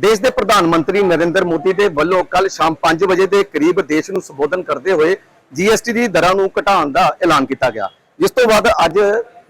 ਦੇਸ਼ ਦੇ ਪ੍ਰਧਾਨ ਮੰਤਰੀ ਨਰਿੰਦਰ ਮੋਦੀ ਦੇ ਵੱਲੋਂ ਕੱਲ ਸ਼ਾਮ 5 ਵਜੇ ਦੇ ਕਰੀਬ ਦੇਸ਼ ਨੂੰ ਸੰਬੋਧਨ ਕਰਦੇ ਹੋਏ ਜੀਐਸਟੀ ਦੀ ਦਰਾਂ ਨੂੰ ਘਟਾਉਣ ਦਾ ਐਲਾਨ ਕੀਤਾ ਗਿਆ। ਜਿਸ ਤੋਂ ਬਾਅਦ ਅੱਜ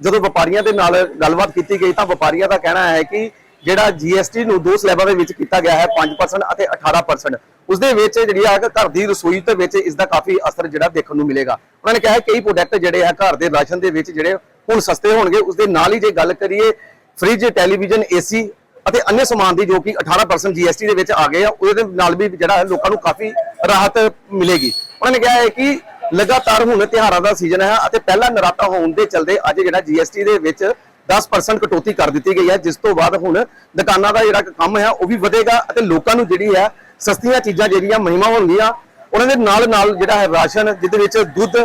ਜਦੋਂ ਵਪਾਰੀਆਂ ਦੇ ਨਾਲ ਗੱਲਬਾਤ ਕੀਤੀ ਗਈ ਤਾਂ ਵਪਾਰੀਆਂ ਦਾ ਕਹਿਣਾ ਹੈ ਕਿ ਜਿਹੜਾ ਜੀਐਸਟੀ ਨੂੰ ਦੋ ਸਲੈਬਾਂ ਦੇ ਵਿੱਚ ਕੀਤਾ ਗਿਆ ਹੈ 5% ਅਤੇ 18% ਉਸ ਦੇ ਵਿੱਚ ਜਿਹੜੀ ਹੈ ਘਰ ਦੀ ਰਸੋਈ ਦੇ ਵਿੱਚ ਇਸ ਦਾ ਕਾਫੀ ਅਸਰ ਜਿਹੜਾ ਦੇਖਣ ਨੂੰ ਮਿਲੇਗਾ। ਉਹਨਾਂ ਨੇ ਕਿਹਾ ਕਈ ਪ੍ਰੋਡਕਟ ਜਿਹੜੇ ਆ ਘਰ ਦੇ ਰਾਸ਼ਨ ਦੇ ਵਿੱਚ ਜਿਹੜੇ ਹੁਣ ਸਸਤੇ ਹੋਣਗੇ ਉਸ ਦੇ ਨਾਲ ਹੀ ਜੇ ਗੱਲ ਕਰੀਏ ਫ੍ਰਿਜ ਟੈਲੀਵਿਜ਼ਨ ਏਸੀ ਅਤੇ अन्य ਸਮਾਨ ਦੀ ਜੋ ਕਿ 18% ਜੀਐਸਟੀ ਦੇ ਵਿੱਚ ਆ ਗਏ ਆ ਉਹਦੇ ਨਾਲ ਵੀ ਜਿਹੜਾ ਹੈ ਲੋਕਾਂ ਨੂੰ ਕਾਫੀ ਰਾਹਤ ਮਿਲੇਗੀ ਉਹਨਾਂ ਨੇ ਕਿਹਾ ਹੈ ਕਿ ਲਗਾਤਾਰ ਹੁਣ ਤਿਉਹਾਰਾਂ ਦਾ ਸੀਜ਼ਨ ਹੈ ਅਤੇ ਪਹਿਲਾ ਨਰਾਤਾ ਹੋਣ ਦੇ ਚਲਦੇ ਅੱਜ ਜਿਹੜਾ ਜੀਐਸਟੀ ਦੇ ਵਿੱਚ 10% ਕਟੌਤੀ ਕਰ ਦਿੱਤੀ ਗਈ ਹੈ ਜਿਸ ਤੋਂ ਬਾਅਦ ਹੁਣ ਦੁਕਾਨਾਂ ਦਾ ਜਿਹੜਾ ਕੰਮ ਹੈ ਉਹ ਵੀ ਵਧੇਗਾ ਅਤੇ ਲੋਕਾਂ ਨੂੰ ਜਿਹੜੀ ਹੈ ਸਸਤੀਆਂ ਚੀਜ਼ਾਂ ਜਿਹੜੀਆਂ ਮਹਿਮਾ ਹੋਣਗੀਆਂ ਉਹਨਾਂ ਦੇ ਨਾਲ ਨਾਲ ਜਿਹੜਾ ਹੈ ਰਾਸ਼ਨ ਜਿਹਦੇ ਵਿੱਚ ਦੁੱਧ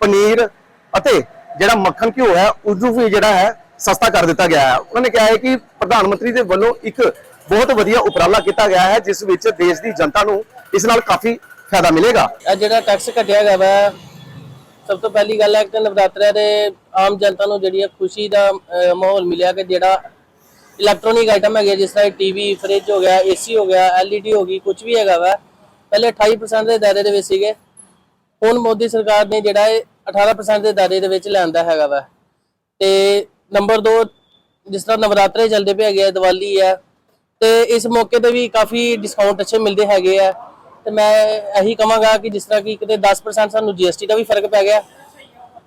ਪਨੀਰ ਅਤੇ ਜਿਹੜਾ ਮੱਖਣ ਘਿਓ ਹੈ ਉਸ ਨੂੰ ਵੀ ਜਿਹੜਾ ਹੈ ਸਸਤਾ ਕਰ ਦਿੱਤਾ ਗਿਆ ਹੈ। ਉਹਨਾਂ ਨੇ ਕਿਹਾ ਹੈ ਕਿ ਪ੍ਰਧਾਨ ਮੰਤਰੀ ਦੇ ਵੱਲੋਂ ਇੱਕ ਬਹੁਤ ਵਧੀਆ ਉਪਰਾਲਾ ਕੀਤਾ ਗਿਆ ਹੈ, ਜਿਸ ਵਿੱਚ ਦੇਸ਼ ਦੀ ਜਨਤਾ ਨੂੰ ਇਸ ਨਾਲ ਕਾਫੀ ਫਾਇਦਾ ਮਿਲੇਗਾ। ਇਹ ਜਿਹੜਾ ਟੈਕਸ ਘਟਿਆ ਗਿਆ ਵਾ, ਸਭ ਤੋਂ ਪਹਿਲੀ ਗੱਲ ਹੈ ਕਿ ਨਵਰਾਤਰਿਆਂ ਦੇ ਆਮ ਜਨਤਾ ਨੂੰ ਜਿਹੜੀ ਹੈ ਖੁਸ਼ੀ ਦਾ ਮਾਹੌਲ ਮਿਲਿਆ ਕਿ ਜਿਹੜਾ ਇਲੈਕਟ੍ਰੋਨਿਕ ਆਈਟਮ ਹੈਗੇ, ਜਿਸ ਤਰ੍ਹਾਂ ਟੀਵੀ ਫ੍ਰਿਜ ਹੋ ਗਿਆ ਏਸੀ ਹੋ ਗਿਆ ਐਲਈਡੀ ਹੋ ਗਈ ਕੁਝ ਵੀ ਹੈਗਾ ਵਾ, ਪਹਿਲੇ 28% ਦੇ ਦਾਇਰੇ ਦੇ ਵਿੱਚ ਸੀਗੇ। ਹੁਣ ਮੋਦੀ ਸਰਕਾਰ ਨੇ ਜਿਹੜਾ ਇਹ 18% ਦੇ ਦਾਇਰੇ ਦੇ ਵਿੱਚ ਲਿਆਂਦਾ ਹੈਗਾ ਵਾ। ਤੇ ਨੰਬਰ 2 ਜਿਸ ਤਰ੍ਹਾਂ ਨਵਰਾਤਰੇ ਚੱਲਦੇ ਪਏ ਹੈਗੇ ਆ, ਦੀਵਾਲੀ ਹੈ ਤੇ ਇਸ ਮੌਕੇ ਤੇ ਵੀ ਕਾਫੀ ਡਿਸਕਾਊਂਟ ਅੱਛੇ ਮਿਲਦੇ ਹੈਗੇ ਆ। ਤੇ ਮੈਂ ਇਹੀ ਕਹਾਂਗਾ ਕਿ ਜਿਸ ਤਰ੍ਹਾਂ ਕਿ ਕਿਤੇ 10% ਸਾਨੂੰ GST ਦਾ ਵੀ ਫ਼ਰਕ ਪੈ ਗਿਆ,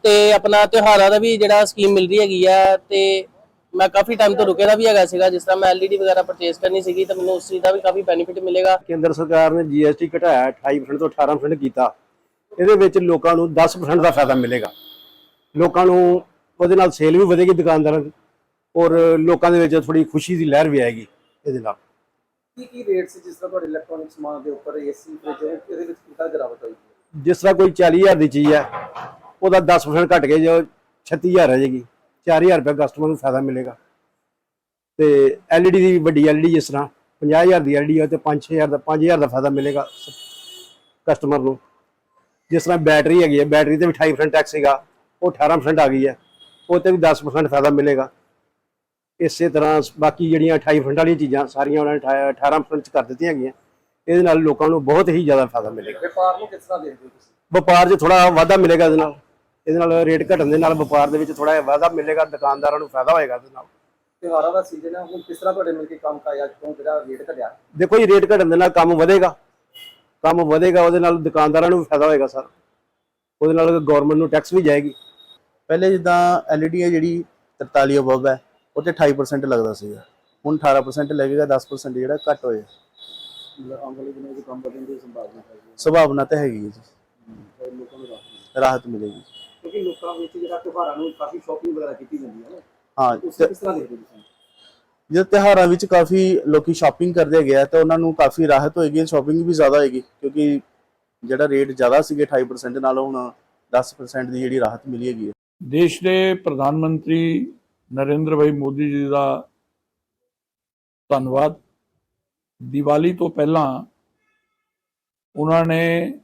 ਤੇ ਆਪਣਾ ਤਿਉਹਾਰਾਂ ਦਾ ਵੀ ਜਿਹੜਾ ਸਕੀਮ ਮਿਲ ਰਹੀ ਹੈਗੀ ਆ, ਤੇ ਮੈਂ ਕਾਫੀ ਟਾਈਮ ਤੋਂ ਰੁਕੇ ਦਾ ਵੀ ਹੈਗਾ ਸੀਗਾ, ਜਿਸ ਤਰ੍ਹਾਂ ਮੈਂ LED ਵਗੈਰਾ ਪਰਚੇਸ ਕਰਨੀ ਸੀਗੀ, ਤਾਂ ਮੈਨੂੰ ਉਸ ਚੀਜ਼ ਦਾ ਵੀ ਕਾਫੀ ਬੈਨੀਫਿਟ ਮਿਲੇਗਾ। ਕੇਂਦਰ ਸਰਕਾਰ ਨੇ ਜੀਐਸਟੀ ਘਟਾਇਆ 28% ਤੋਂ 18% ਕੀਤਾ। ਇਹਦੇ ਵਿੱਚ ਲੋਕਾਂ ਨੂੰ 10% ਦਾ ਫਾਇਦਾ ਮਿਲੇਗਾ। ਲੋਕਾਂ ਨੂੰ ਉਹਦੇ ਨਾਲ ਸੇਲ ਵੀ ਵਧੇਗੀ ਦੁਕਾਨਦਾਰਾਂ ਦੀ ਔਰ ਲੋਕਾਂ ਦੇ ਵਿੱਚ ਥੋੜੀ ਖੁਸ਼ੀ ਦੀ ਲਹਿਰ ਵੀ ਆਏਗੀ ਇਹਦੇ ਨਾਲ। ਕੀ ਕੀ ਰੇਟ ਸੀ ਜਿਸ ਤਰ੍ਹਾਂ ਤੁਹਾਡੇ ਇਲੈਕਟ੍ਰੋਨਿਕ ਸਮਾਨ ਦੇ ਉੱਪਰ ਏਸੀ ਫ੍ਰਿਜ ਇਹਦੇ ਵਿੱਚ ਕਿੰਨਾ ਗਿਰਾਵਟ ਹੋਈ ਜਿਸ ਤਰ੍ਹਾਂ ਕੋਈ 40000 ਦੀ ਚੀਜ਼ ਹੈ ਉਹਦਾ 10% ਘਟ ਕੇ ਜੋ 36000 ਰਹਿ ਜਾਏਗੀ। 4000 ਰੁਪਏ ਕਸਟਮਰ ਨੂੰ ਫਾਇਦਾ ਮਿਲੇਗਾ। ਤੇ LED ਦੀ ਵੱਡੀ LED ਜਿਸ ਤਰ੍ਹਾਂ 50000 ਦੀ LED ਹੈ ਤੇ 5-6000 ਦਾ 5000 ਦਾ ਫਾਇਦਾ ਮਿਲੇਗਾ ਕਸਟਮਰ ਨੂੰ। ਜਿਸ ਤਰ੍ਹਾਂ ਬੈਟਰੀ ਹੈਗੀ ਹੈ ਬੈਟਰੀ ਤੇ ਵੀ 28% ਟੈਕਸ ਸੀਗਾ ਉਹ 18% ਆ ਗਈ ਹੈ। ਉਹ ਤੇ ਵੀ 10% ਫਾਇਦਾ ਮਿਲੇਗਾ। ਇਸੇ ਤਰ੍ਹਾਂ ਬਾਕੀ ਜਿਹੜੀਆਂ 28% ਵਾਲੀਆਂ ਚੀਜ਼ਾਂ ਸਾਰੀਆਂ ਉਹਨਾਂ ਨੇ 18 18% ਚ ਕਰ ਦਿੱਤੀਆਂ ਹੈਗੀਆਂ। ਇਹਦੇ ਨਾਲ ਲੋਕਾਂ ਨੂੰ ਬਹੁਤ ਹੀ ਜ਼ਿਆਦਾ ਫਾਇਦਾ ਮਿਲੇਗਾ। ਵਪਾਰ ਨੂੰ ਕਿਸ ਤਰ੍ਹਾਂ ਦੇਖਦੇ ਹੋ ਤੁਸੀਂ? ਵਪਾਰ 'ਚ ਥੋੜਾ ਵਾਧਾ ਮਿਲੇਗਾ ਇਹਦੇ ਨਾਲ। ਇਹਦੇ ਨਾਲ ਰੇਟ ਘਟਣ ਦੇ ਨਾਲ ਵਪਾਰ ਦੇ ਵਿੱਚ ਥੋੜਾ ਜਿਹਾ ਵਾਧਾ ਮਿਲੇਗਾ ਦੁਕਾਨਦਾਰਾਂ ਨੂੰ ਫਾਇਦਾ ਹੋਏਗਾ ਇਹਦੇ ਨਾਲ। ਤਿਉਹਾਰਾਂ ਦਾ ਸੀਜ਼ਨ ਹੈ ਹੁਣ ਕਿਸ ਤਰ੍ਹਾਂ ਤੁਹਾਡੇ ਮਿਲ ਕੇ ਕੰਮ ਕਾਜ ਤੋਂ ਜਿਹੜਾ ਰੇਟ ਘਟਿਆ? ਦੇਖੋ ਜੀ ਰੇਟ ਘਟਣ ਦੇ ਨਾਲ ਕੰਮ ਵਧੇਗਾ। ਕੰਮ ਵਧੇਗਾ ਉਹਦੇ ਨਾਲ ਦੁਕਾਨਦਾਰਾਂ ਨੂੰ ਵੀ ਫਾਇਦਾ ਹੋਏਗਾ ਸਰ। ਉਹਦੇ ਨਾਲ ਗਵਰਨਮੈਂਟ ਨੂੰ ਟੈਕਸ ਵੀ ਜਾਏਗੀ। ਪਹਿਲੇ ਜਿੱਦਾਂ LED ਹੈ ਜਿਹੜੀ 43 ਅਬਵ ਹੈ ਉਹ ਤੇ 28% ਲੱਗਦਾ ਸੀਗਾ। ਹੁਣ 18% ਲੱਗੇਗਾ 10% ਜਿਹੜਾ ਘੱਟ ਦੀ ਸੰਭਾਵਨਾ ਤਾਂ ਹੈਗੀ ਹੈ। ਜੀ। ਰਾਹਤ ਮਿਲੇਗੀ। ਕਿਉਂਕਿ ਲੋਕਾਂ ਵਿੱਚ ਜਿਹੜਾ ਤਿਉਹਾਰਾਂ ਨੂੰ ਕਾਫੀ ਸ਼ਾਪਿੰਗ ਵਗੈਰਾ ਕੀਤੀ ਜਾਂਦੀ ਹੈ ਨਾ ਹਾਂ ਉਸ ਕਿਸ ਤਰ੍ਹਾਂ ਦੇਖਦੇ ਤੁਸੀਂ? ਜਦ ਤਿਉਹਾਰਾਂ ਵਿੱਚ ਕਾਫੀ ਲੋਕੀ ਸ਼ਾਪਿੰਗ ਕਰਦੇ ਆ ਤਾਂ ਉਹਨਾਂ ਨੂੰ ਕਾਫੀ ਰਾਹਤ ਹੋਏਗੀ ਸ਼ਾਪਿੰਗ ਵੀ ਜ਼ਿਆਦਾ ਹੋਏਗੀ ਕਿਉਂਕਿ ਜਿਹੜਾ ਰੇਟ ਜ਼ਿਆਦਾ ਸੀਗੇ 28% ਨਾਲੋਂ ਹੁਣ 10% ਦੀ ਜਿਹੜੀ ਰਾਹਤ ਮਿਲੀ ਹੈਗੀ ਦੇਸ਼ ਦੇ ਪ੍ਰਧਾਨ ਮੰਤਰੀ ਨਰਿੰਦਰ ਭਾਈ ਮੋਦੀ ਜੀ ਦਾ ਧੰਨਵਾਦ। ਦੀਵਾਲੀ ਤੋਂ ਪਹਿਲਾਂ ਉਹਨਾਂ ਨੇ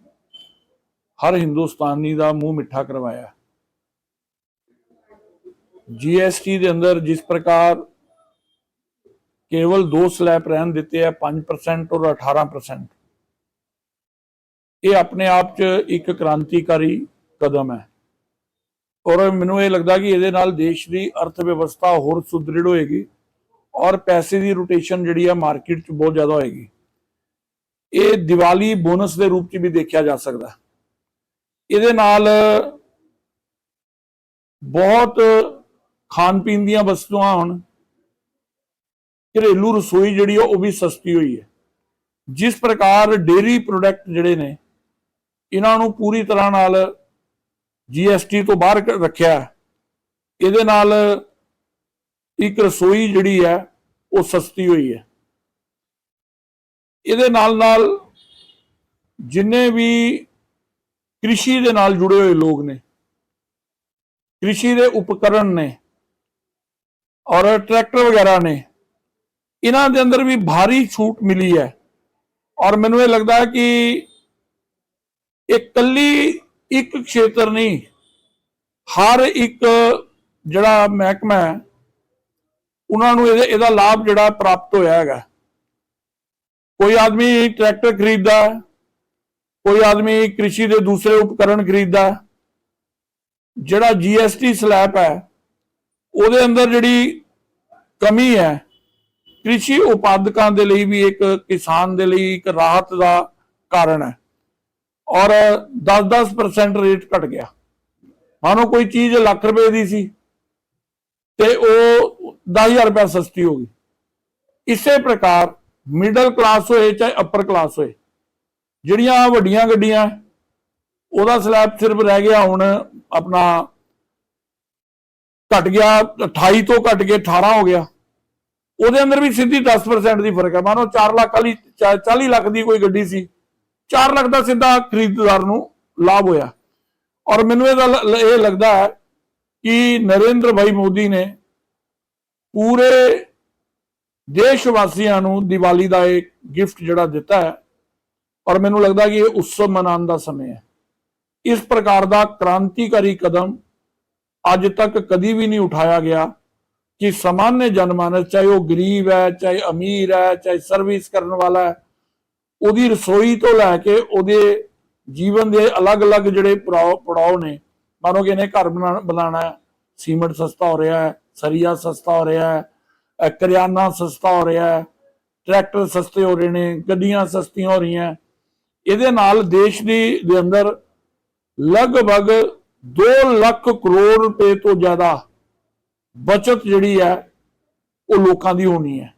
ਹਰ ਹਿੰਦੁਸਤਾਨੀ ਦਾ ਮੂੰਹ ਮਿੱਠਾ ਕਰਵਾਇਆ। ਜੀਐਸਟੀ ਦੇ ਅੰਦਰ ਜਿਸ ਪ੍ਰਕਾਰ ਕੇਵਲ ਦੋ ਸਲੈਬ ਰਹਿਣ ਦਿੱਤੇ ਆ 5% ਔਰ 18% ਇਹ ਆਪਣੇ ਆਪ 'ਚ ਇੱਕ ਕ੍ਰਾਂਤੀਕਾਰੀ ਕਦਮ ਹੈ। ਔਰ ਮੈਨੂੰ ਇਹ ਲੱਗਦਾ ਕਿ ਇਹਦੇ ਨਾਲ ਦੇਸ਼ ਦੀ ਅਰਥ ਵਿਵਸਥਾ ਹੋਰ ਸੁਦ੍ਰਿੜ ਹੋਏਗੀ ਔਰ ਪੈਸੇ ਦੀ ਰੋਟੇਸ਼ਨ ਜਿਹੜੀ ਆ ਮਾਰਕੀਟ 'ਚ ਬਹੁਤ ਜ਼ਿਆਦਾ ਹੋਏਗੀ। ਇਹ ਦੀਵਾਲੀ ਬੋਨਸ ਦੇ ਰੂਪ 'ਚ ਵੀ ਦੇਖਿਆ ਜਾ ਸਕਦਾ। ਇਹਦੇ ਨਾਲ ਬਹੁਤ ਖਾਣ ਪੀਣ ਦੀਆਂ ਵਸਤੂਆਂ ਹੁਣ, ਘਰੇਲੂ ਰਸੋਈ ਜਿਹੜੀ ਆ ਉਹ ਵੀ ਸਸਤੀ ਹੋਈ ਹੈ। ਜਿਸ ਪ੍ਰਕਾਰ ਡੇਰੀ ਪ੍ਰੋਡਕਟ ਜਿਹੜੇ ਨੇ, ਇਹਨਾਂ ਨੂੰ ਪੂਰੀ ਤਰ੍ਹਾਂ ਨਾਲ ਜੀਐਸਟੀ ਤੋਂ ਬਾਹਰ ਰੱਖਿਆ ਇਹਦੇ ਨਾਲ ਇੱਕ ਰਸੋਈ ਜਿਹੜੀ ਹੈ, ਉਹ ਸਸਤੀ ਹੋਈ ਹੈ। ਇਹਦੇ ਨਾਲ ਨਾਲ ਜਿੰਨੇ ਵੀ ਕ੍ਰਿਸ਼ੀ ਦੇ ਨਾਲ ਜੁੜੇ ਹੋਏ ਲੋਕ ਨੇ, ਕ੍ਰਿਸ਼ੀ ਦੇ ਉਪਕਰਨ ਨੇ ਔਰ ਟਰੈਕਟਰ ਵਗੈਰਾ ਨੇ, ਇਹਨਾਂ ਦੇ ਅੰਦਰ ਵੀ ਭਾਰੀ ਛੂਟ ਮਿਲੀ ਹੈ। ਔਰ ਮੈਨੂੰ ਇਹ ਲੱਗਦਾ ਹੈ ਕਿ ਇਹ ਕੱਲੀ ਇੱਕ ਖੇਤਰ ਨਹੀਂ, ਹਰ ਇੱਕ ਜਿਹੜਾ ਮਹਿਕਮਾ ਹੈ, ਉਹਨਾਂ ਨੂੰ ਇਹਦੇ ਇਹਦਾ ਲਾਭ ਜਿਹੜਾ ਪ੍ਰਾਪਤ ਹੋਇਆ ਹੈਗਾ। ਕੋਈ ਆਦਮੀ ਟਰੈਕਟਰ ਖਰੀਦਦਾ, ਕੋਈ ਆਦਮੀ ਕ੍ਰਿਸ਼ੀ ਦੇ ਦੂਸਰੇ ਉਪਕਰਣ ਖਰੀਦਦਾ ਹੈ ਜਿਹੜਾ ਜੀਐਸਟੀ ਸਲੈਬ ਹੈ, ਉਹਦੇ ਅੰਦਰ ਜਿਹੜੀ ਕਮੀ ਹੈ, ਕ੍ਰਿਸ਼ੀ ਉਪਾਦਕਾਂ ਦੇ ਲਈ ਵੀ ਇੱਕ ਕਿਸਾਨ ਦੇ ਲਈ ਇੱਕ ਰਾਹਤ ਦਾ ਕਾਰਨ ਹੈ। ਔਰ 10-10% ਰੇਟ ਘਟ ਗਿਆ। ਮਾਨੋ ਕੋਈ ਚੀਜ਼ ਲੱਖ ਰੁਪਏ ਦੀ ਸੀ ਤੇ ਉਹ 10000 ਰੁਪਏ ਸਸਤੀ ਹੋ ਗਈ। ਇਸੇ ਪ੍ਰਕਾਰ ਮਿਡਲ ਕਲਾਸ ਹੋਏ ਚਾਹੇ ਅਪਰ ਕਲਾਸ ਹੋਏ, ਜਿਹੜੀਆਂ ਵੱਡੀਆਂ ਗੱਡੀਆਂ, ਉਹਦਾ ਸਲੈਬ ਸਿਰਫ ਰਹਿ ਗਿਆ ਹੁਣ ਆਪਣਾ ਘਟ ਗਿਆ 28 ਤੋਂ ਘਟ ਕੇ 18 ਹੋ ਗਿਆ। ਉਹਦੇ ਅੰਦਰ ਵੀ ਸਿੱਧੀ 10% ਦੀ ਫ਼ਰਕ ਹੈ। ਮਾਨੋ 4 ਲੱਖ ਵਾਲੀ 40 ਲੱਖ ਦੀ ਕੋਈ ਗੱਡੀ ਸੀ 4 ਲੱਖ ਦਾ ਸਿੱਧਾ ਖਰੀਦਦਾਰ ਨੂੰ ਲਾਭ ਹੋਇਆ। ਔਰ ਮੈਨੂੰ ਇਹ ਗੱਲ ਇਹ ਲੱਗਦਾ ਹੈ ਕਿ ਨਰਿੰਦਰ ਭਾਈ ਮੋਦੀ ਨੇ ਪੂਰੇ ਦੇਸ਼ ਵਾਸੀਆਂ ਨੂੰ ਦੀਵਾਲੀ ਦਾ ਇੱਕ ਗਿਫਟ ਜਿਹੜਾ ਦਿੱਤਾ ਹੈ, ਔਰ ਮੈਨੂੰ ਲੱਗਦਾ ਕਿ ਇਹ ਉਤਸਵ ਮਨਾਉਣ ਦਾ ਸਮੇਂ ਹੈ। ਇਸ ਪ੍ਰਕਾਰ ਦਾ ਕ੍ਰਾਂਤੀਕਾਰੀ ਕਦਮ ਅੱਜ ਤੱਕ ਕਦੀ ਵੀ ਨਹੀਂ ਉਠਾਇਆ ਗਿਆ ਕਿ ਸਾਮਾन्य ਜਨਮਾਨਸ ਚਾਹੇ ਉਹ ਗਰੀਬ ਹੈ, ਚਾਹੇ ਅਮੀਰ ਹੈ, ਚਾਹੇ ਸਰਵਿਸ ਕਰਨ ਵਾਲਾ ਹੈ ਉਹਦੀ ਰਸੋਈ ਤੋਂ ਲੈ ਕੇ ਉਹਦੇ ਜੀਵਨ ਦੇ ਅਲੱਗ-ਅਲੱਗ ਜਿਹੜੇ ਪੜਾਅ ਪੜਾਅ ਨੇ, ਮਾਨੋ ਕਿ ਇਹਨੇ ਘਰ ਬਣਾ- ਬਣਾਉਣਾ ਹੈ ਸਸਤਾ ਹੋ ਰਿਹਾ ਹੈ, ਸਰੀਆ ਸਸਤਾ ਹੋ ਰਿਹਾ ਹੈ ਕਰਿਆਨਾ ਸਸਤਾ ਹੋ ਰਿਹਾ ਹੈ, ਟਰੈਕਟਰ ਸਸਤੇ ਹੋ ਰਹੇ ਨੇ, ਗੱਡੀਆਂ ਸਸਤੀਆਂ ਹੋ ਰਹੀਆਂ ਇਹਦੇ ਨਾਲ ਦੇਸ਼ ਦੀ ਦੇ ਅੰਦਰ ਲਗਭਗ 2 ਲੱਖ ਕਰੋੜ ਰੁਪਏ ਤੋਂ ਜ਼ਿਆਦਾ ਬਚਤ ਜਿਹੜੀ ਹੈ, ਉਹ ਲੋਕਾਂ ਦੀ ਹੋਣੀ ਹੈ।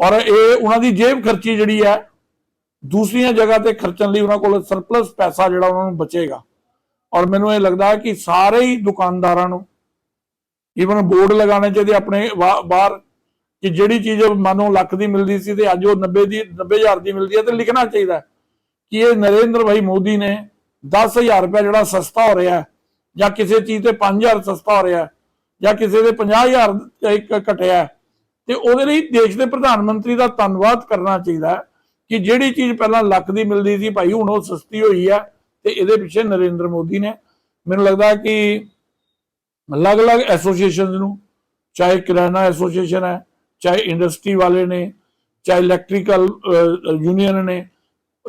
ਔਰ ਇਹ ਉਹਨਾਂ ਦੀ ਜੇਬ ਖਰਚੀ ਜਿਹੜੀ ਹੈ ਦੂਸਰੀਆਂ ਜਗ੍ਹਾ ਤੇ ਖਰਚਣ ਲਈ ਉਹਨਾਂ ਕੋਲ ਸਰਪਲਸ ਪੈਸਾ ਜਿਹੜਾ ਉਹਨਾਂ ਨੂੰ ਬਚੇਗਾ। ਔਰ ਮੈਨੂੰ ਇਹ ਲੱਗਦਾ ਹੈ ਕਿ ਸਾਰੇ ਹੀ ਦੁਕਾਨਦਾਰਾਂ ਨੂੰ ਈਵਨ ਬੋਰਡ ਲਗਾਉਣੇ ਚਾਹੀਦੇ ਆਪਣੇ ਬਾਹਰ, ਕਿ ਜਿਹੜੀ ਚੀਜ਼ ਮਾਨੋ ਲੱਖ ਦੀ ਮਿਲਦੀ ਸੀ ਤੇ ਅੱਜ ਉਹ 90 ਦੀ 90000 ਦੀ ਮਿਲਦੀ ਹੈ ਤੇ ਲਿਖਣਾ ਚਾਹੀਦਾ ਕਿ ਇਹ ਨਰਿੰਦਰ ਭਾਈ ਮੋਦੀ ਨੇ 10000 ਰੁਪਏ ਜਿਹੜਾ ਸਸਤਾ ਹੋ ਰਿਹਾ ਹੈ, ਜਾਂ ਕਿਸੇ ਚੀਜ਼ ਤੇ 5000 ਸਸਤਾ ਹੋ ਰਿਹਾ ਜਾਂ ਕਿਸੇ ਦੇ 50000 ਇੱਕ ਘਟਿਆ ਤੇ ਉਹਦੇ ਲਈ ਦੇਸ਼ ਦੇ ਪ੍ਰਧਾਨ ਮੰਤਰੀ ਦਾ ਧੰਨਵਾਦ ਕਰਨਾ ਚਾਹੀਦਾ ਹੈ। ਕਿ ਜਿਹੜੀ ਚੀਜ਼ ਪਹਿਲਾਂ ਲੱਖ ਦੀ ਮਿਲਦੀ ਸੀ ਭਾਈ, ਹੁਣ ਉਹ ਸਸਤੀ ਹੋਈ ਹੈ ਤੇ ਇਹਦੇ ਪਿੱਛੇ ਨਰਿੰਦਰ ਮੋਦੀ ਨੇ। ਮੈਨੂੰ ਲੱਗਦਾ ਕਿ ਅਲੱਗ-ਅਲੱਗ ਐਸੋਸੀਏਸ਼ਨਸ ਨੂੰ, ਚਾਹੇ ਕਿਰਾਨਾ ਐਸੋਸੀਏਸ਼ਨ ਹੈ, ਚਾਹੇ ਇੰਡਸਟਰੀ ਵਾਲੇ ਨੇ, ਚਾਹੇ ਇਲੈਕਟ੍ਰੀਕਲ ਯੂਨੀਅਨ ਨੇ,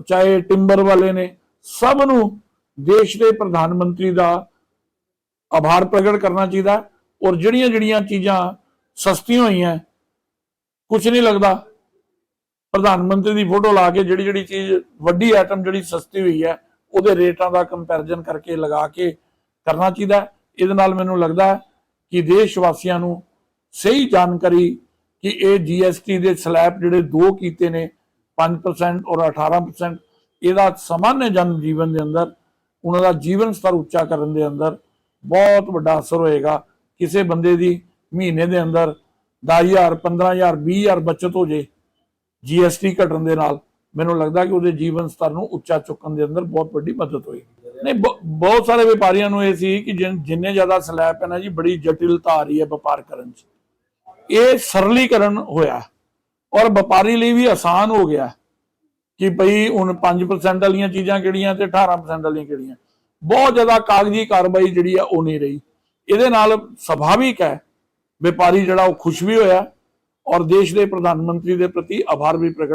ਚਾਹੇ ਟਿੰਬਰ ਵਾਲੇ ਨੇ, ਸਭ ਨੂੰ ਦੇਸ਼ ਦੇ ਪ੍ਰਧਾਨ ਮੰਤਰੀ ਦਾ ਆਭਾਰ ਪ੍ਰਗਟ ਕਰਨਾ ਚਾਹੀਦਾ। ਔਰ ਜਿਹੜੀਆਂ ਜਿਹੜੀਆਂ ਚੀਜ਼ਾਂ ਸਸਤੀਆਂ ਹੋਈਆਂ ਕੁਝ ਨਹੀਂ ਲੱਗਦਾ। ਪ੍ਰਧਾਨ ਮੰਤਰੀ ਦੀ ਫੋਟੋ ਲਾ ਕੇ ਜਿਹੜੀ ਜਿਹੜੀ ਚੀਜ਼ ਵੱਡੀ ਆਈਟਮ ਜਿਹੜੀ ਸਸਤੀ ਹੋਈ ਹੈ, ਉਹਦੇ ਰੇਟਾਂ ਦਾ ਕੰਪੈਰੀਜ਼ਨ ਕਰਕੇ ਲਗਾ ਕੇ ਕਰਨਾ ਚਾਹੀਦਾ ਇਹਦੇ ਨਾਲ ਮੈਨੂੰ ਲੱਗਦਾ ਹੈ ਕਿ ਦੇਸ਼ ਵਾਸੀਆਂ ਨੂੰ ਸਹੀ ਜਾਣਕਾਰੀ ਕਿ ਇਹ ਜੀਐਸਟੀ ਦੇ ਸਲੈਬ ਜਿਹੜੇ ਦੋ ਕੀਤੇ ਨੇ 5% ਔਰ 18% ਇਹਦਾ ਸਾਮਾन्य ਜਨ ਜੀਵਨ ਦੇ ਅੰਦਰ, ਉਹਨਾਂ ਦਾ ਜੀਵਨ ਸਤਰ ਉੱਚਾ ਕਰਨ ਦੇ ਅੰਦਰ ਬਹੁਤ ਵੱਡਾ ਅਸਰ ਹੋਏਗਾ। ਕਿਸੇ ਬੰਦੇ ਦੀ ਮਹੀਨੇ ਦੇ ਅੰਦਰ 10000 15000 20000 ਬਚਤ ਹੋ ਜੇ ਜੀਐਸਟੀ ਘਟਣ ਦੇ ਨਾਲ ਮੈਨੂੰ ਲੱਗਦਾ ਕਿ ਉਹਦੇ ਜੀਵਨ ਸਤਰ ਨੂੰ ਉੱਚਾ ਚੁੱਕਣ ਦੇ ਅੰਦਰ ਬਹੁਤ ਵੱਡੀ ਮਦਦ ਹੋਏਗੀ। ਨਹੀਂ ਬਹੁਤ ਸਾਰੇ ਵਪਾਰੀਆਂ ਨੂੰ ਇਹ ਸੀ ਕਿ ਜਿੰਨੇ ਜ਼ਿਆਦਾ ਸਲੈਬ ਹੈ ਨਾ ਜੀ, ਬੜੀ ਜਟਿਲਤਾ ਆ ਰਹੀ ਹੈ ਵਪਾਰ ਕਰਨ 'ਚ। ਇਹ ਸਰਲੀਕਰਨ ਹੋਇਆ ਔਰ ਵਪਾਰੀ ਲਈ ਵੀ ਆਸਾਨ ਹੋ ਗਿਆ ਕਿ ਭਈ ਹੁਣ 5% ਵਾਲੀਆਂ ਚੀਜ਼ਾਂ ਕਿਹੜੀਆਂ ਤੇ 18% ਵਾਲੀਆਂ ਕਿਹੜੀਆਂ। ਬਹੁਤ ਜ਼ਿਆਦਾ ਕਾਗਜ਼ੀ ਕਾਰਵਾਈ ਜਿਹੜੀ ਆ ਉਹ ਨਹੀਂ ਰਹੀ। ਇਹਦੇ ਨਾਲ ਸੁਭਾਵਿਕ ਹੈ, ਵਪਾਰੀ ਜਿਹੜਾ ਉਹ ਖੁਸ਼ ਵੀ ਹੋਇਆ ਔਰ ਦੇਸ਼ ਦੇ ਪ੍ਰਧਾਨ ਮੰਤਰੀ ਦੇ ਪ੍ਰਤੀ ਆਭਾਰ ਵੀ ਪ੍ਰਗਟ